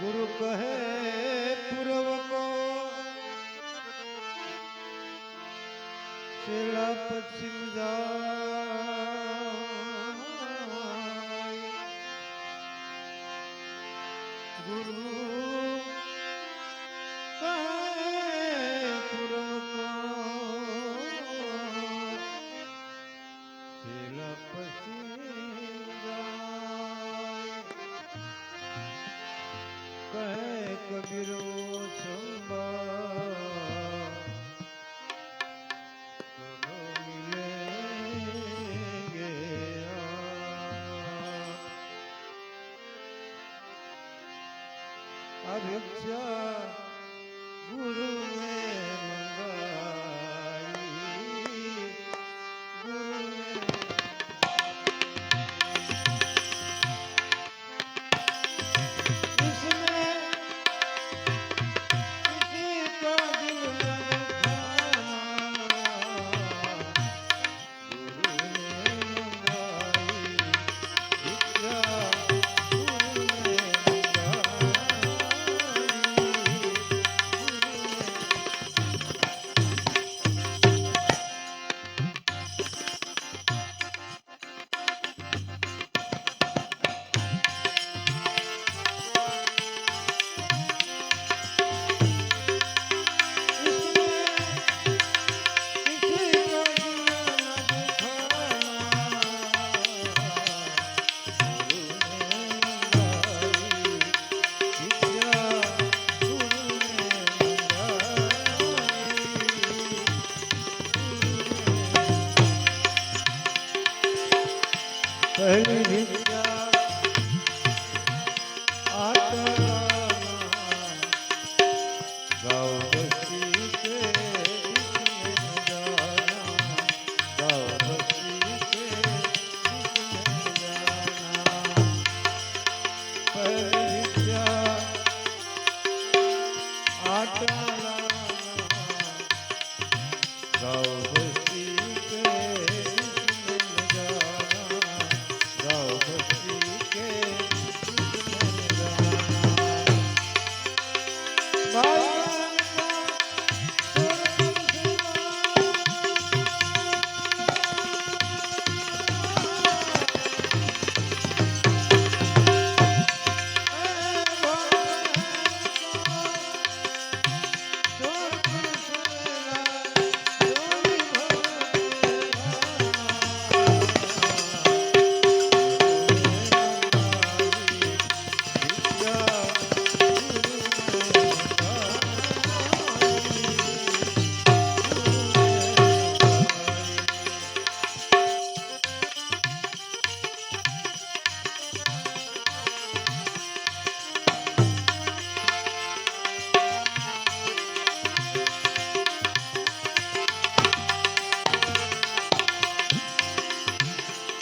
गुरु कहे पूर्व को। छेड़ा पश्चिम जा गुरु पसी બિરો સંભા મિલે ગયા અભિક્ષા कल विद्या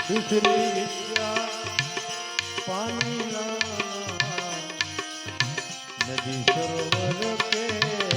સુધરી વિદ્યા પાણી નદી સરોવર કે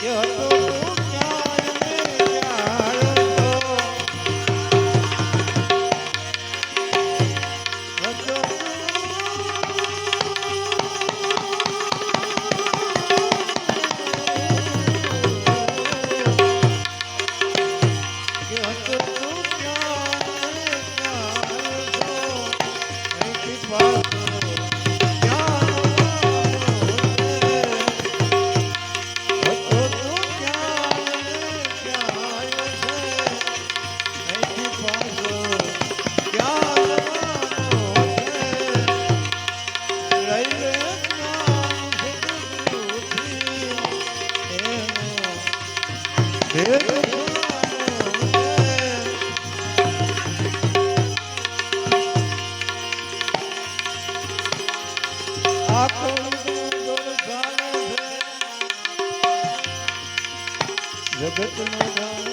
કે છે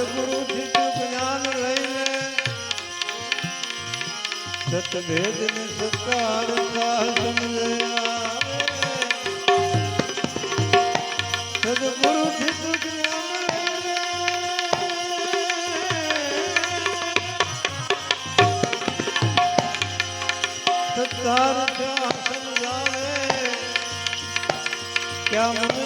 સદગુરુથી તું જ્ઞાન લઈને સતભેદને સત્કારતા સમજયા સદગુરુથી તું જ્ઞાન લઈને સત્કારતા સમજાવે ક્યાં